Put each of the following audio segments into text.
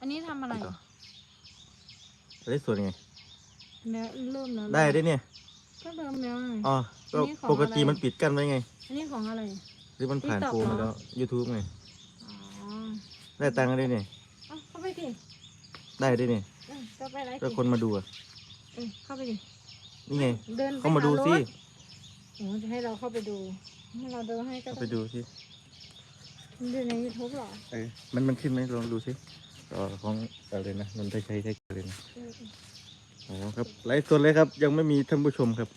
อันนี้ทำอะไรได้ส่วนไง แล้วเริ่มแล้วได้ได้เนี่ยก็เริ่มแล้วไง อ๋อก็อันนี้ของปกติอะไร มันปิดกั้นไว้ไง อันนี้ของอะไร หรือมันผ่าน TikTok โปรมาเหรอ แล้ว YouTube ไง อ๋อได้ตังค์ก็ได้เนี่ยเอาเข้าไปดิได้ได้เนี่ยเออก็ไปไลฟ์ก็ดิคนมาดูอะ เออเข้าไปดิ นี่ไง เดินไปเข้ามาดูหรถสิโอ้จะให้เราเข้าไปดู ให้เราเดินให้ก็เข้าได้ไปดูสิมันดูใน YouTube เหรอ เออ มันมันขึ้นไหมลองดูสิ ต่อของอะไรนะมันได้ใช้ใช้เลยนะเอออ๋อครับไลฟ์สดเลยครับ ยังไม่มีท่านผู้ชมครับ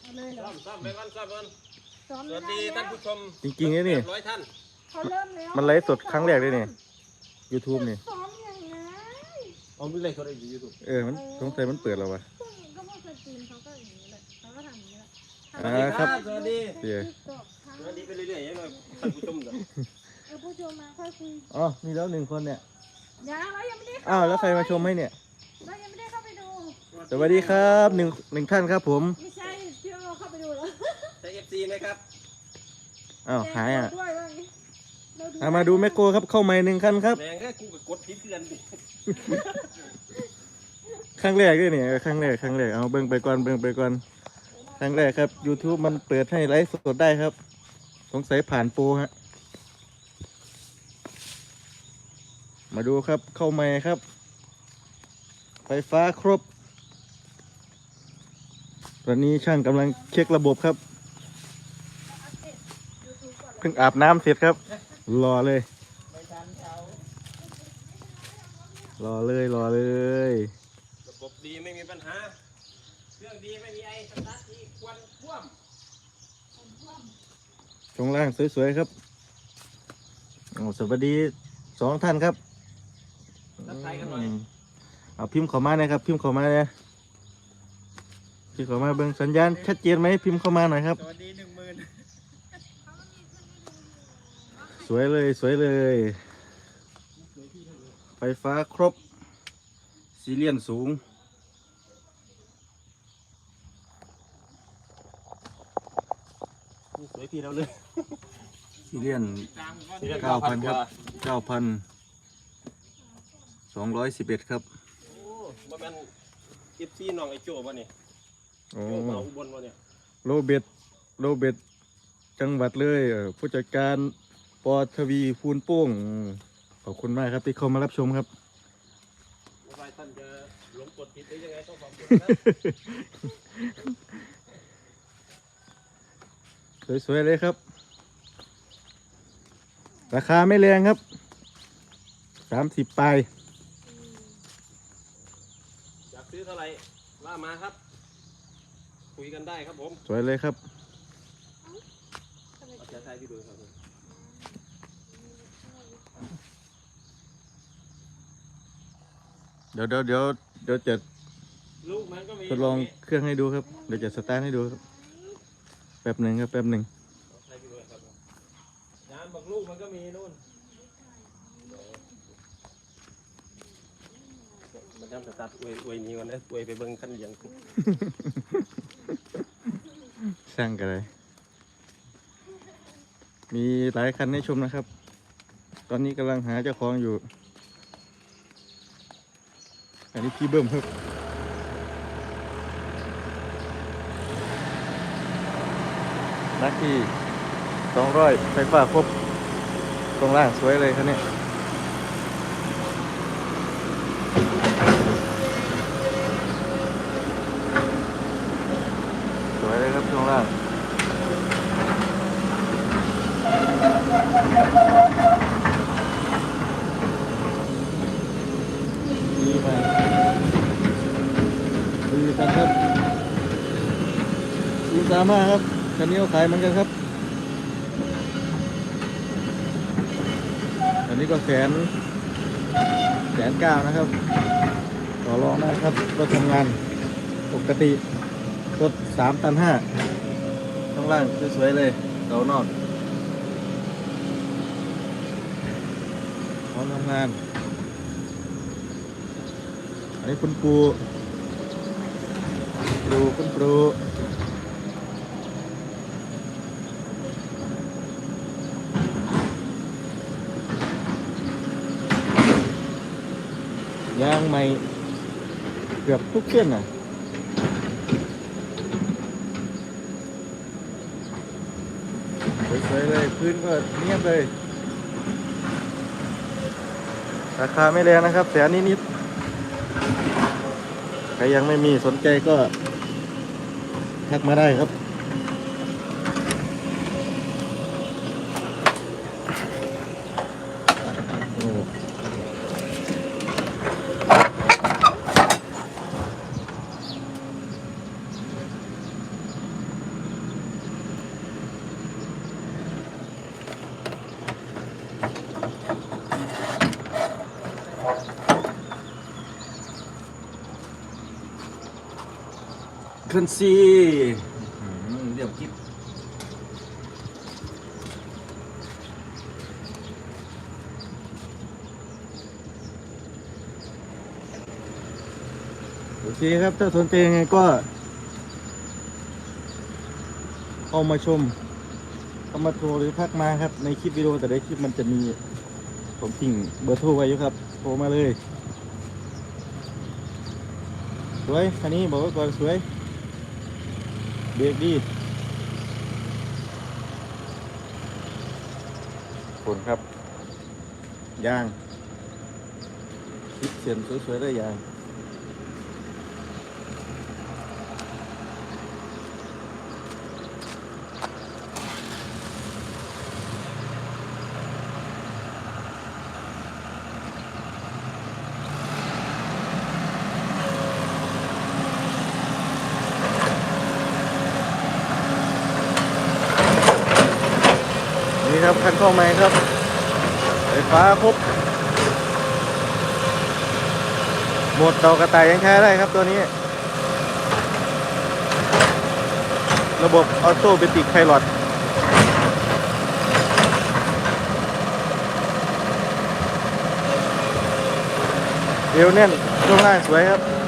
เอาเลยเหรอซ้อมซ้อมไปก่อนซ้อมไปก่อนซ้อมสไม่วัสได้ดีแล้ท่านวผู้ชมจริงๆนะนี่ ร้อยท่านเขาเริ่มแล้วมันไลฟ์สดครั้งแรกเลยเนี่ย YouTube นี่ซ้อมอย่างนั้นเอาไม่เลยเขาได้ยูทูบเออมันสงสัยมันเปิดแล้ววะ พวกก็พวกสตรีมเขาก็อย่างนี้แหละเขาก็ทำอย่างนี้แหละอ่าครับ สวัสดี เดี๋ยวติ๊กต็อกค่ะสวัสดีไปเรื่อยๆยังไงท่านผู้ชมเด้อเออ ผู้ชมมาค่อยคุยอ๋อมีแล้วหนึ่งคนเนี่ย ยังเรายังไม่ได้เข้อ้าวแล้วใครมาชมให้เนี่ย เรายังไม่ได้เข้าไปดูสวัสดีครับหนึ่งหนึ่งท่านครับผมไม่ใช่ที่เราเข้าไปดูแล้วแต่เอฟซีไหมครับอ้าวหายอะแจ้งด้วยว่าอย่างนี้เรอะมาดูแมคโครครับเข้ามาหนึ่งคันครับแม่งแค่กูกับกดพิษเกินดิครั้งแรกด้วยเนี่ยเออครั้งแรกครั้งแรกเอาเบิ่งไปก่อนเบิ่งไปก่อนครั้งแรกครับ YouTube มันเปิดให้ไลฟ์สดได้ครับ สงสัยผ่านโปรฮะ มาดูครับเข้ามาครับ ไฟฟ้าครบ ตอนนี้ช่างกำลังเช็คระบบครับ เพิ่งอาบน้ำเสร็จครับ รอเลย รอเลยรอเลย ระบบดีไม่มีปัญหา เครื่องดีไม่มีไอสตาร์ทดีควันท่วมช่วงล่างสวยๆครับโอ้สวัสดีสองท่านครับ ทักทายกันหน่อยอืมเอาพิมพ์เข้ามาหนะครับ พิมพ์เข้ามาเลยพิมพ์เข้ามาเบิ่งสัญญาณชัดเจนไหมพิมพ์เข้ามาหน่อยครับ สวัสดีหนึ่งหมื่นสวยเลยสวยเลย ไฟฟ้าครบซีเลียนสูงสวยพี่เราเลยซีเลียนนี่ก็เก้าพัน9,000ครับกว่าเก้าพัน สองร้อยสิบเอ็ดครับโอ้บ่แม่นเอฟซีน้องไอโจ้ป่ะนี่โอ้โจ้มาอุบลป่ะเนี่ยโรเบิร์ตโรเบิร์ตจังหวัดเลยเอ่อผู้จัดการปอทวีพูนโป้งอืมขอบคุณมากครับที่เข้ามารับชมครับ ว่าไปท่านจะหลงกดผิดหรือยังไงต้องขอบคุณนะ สวยๆเลยครับ ราคาไม่แรงครับสามสิบปลาย อยากซื้อเท่าไหร่ว่ามาครับ คุยกันได้ครับผมสวยเลยครับ เอาเสียใจพี่ดูครับผมเดี๋ยวเดี๋ยวเดี๋ยวเดี๋ยวจะลูกมันก็มีทดลองเครื่องให้ดูครับ เดี๋ยวจะสตาร์ทให้ดูครับ แป๊บหนึ่งครับแป๊บหนึ่ง เอาใส่พี่ดูครับผมงานบอกลูกมันก็มีนู่น นจำตาร์ทอวยอวยนี้ก่อนนะอวยไปเบิ้งขั้นเลียงสร้างกันเลย มีหลายคันให้ชมนะครับ ตอนนี้กำลังหาเจ้าของอยู่ อันนี้พี่เบิ้มครับนักที่สองร้อยไฟฟ้าครบตรงล่างสวยเลยคันนี้สวยเลยครับช่วงล่าง ดีไปดีกันครับ ดีสามาครับคันนี้เขาขายเหมือนกันครับอันนี้ก็แสนแสนเก้านะครับ ต่อรองนะครับรถทำงานปกติรถสามตันห้าข้างล่างสวยๆเลยเกานอกพร้อมทำงาน อันนี้คุณครูครูคุณครู ยางให ม่เกือบทุกเส้นน่ะสวยๆเลยพื้นก็เนียบเลย ราคาไม่แรงนะครับ แสนนิดๆใครยังไม่มีสนใจก็ทักมาได้ครับ ขึ้นซีเดี๋ยวกิ๊บโอเคครับ ถ้าสนใจยังไงก็เข้ามาชมเข้ามาโทรหรือทักมาครับ ในคลิปวิดีโอแต่ในคลิปมันจะมี ผมทิ้งเบอร์โทรไว้อยู่ครับ โทรมาเลย สวยคันนี้บอกไว้ก่อนสวย เบรกดีผลครับยางคิดเสียนสวยๆได้ยาง นี่ คันเข้าใหมครับ ไฟฟ้าครบโหมดเตากระต่ายยังใช้ได้ครับตัวนี้ ระบบออโต้เบติกไพลอตเอวแน่นช่วงล่างสวยครับ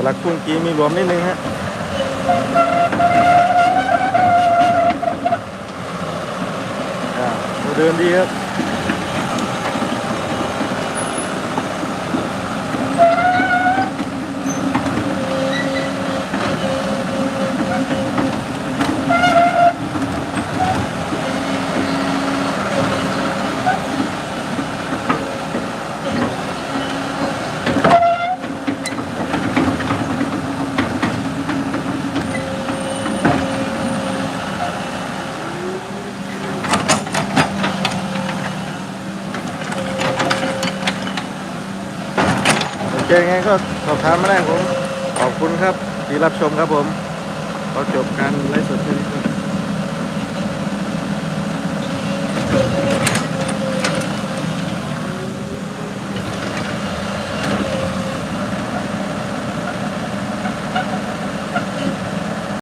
สลักกุ้งกีมีรวมนิดนึงฮะอ่าเดินดีครับ โอไงก็สอบถามมาได้ผม ขอบคุณครับที่รับชมครับผมขอจบการไลฟ์สดที่นี้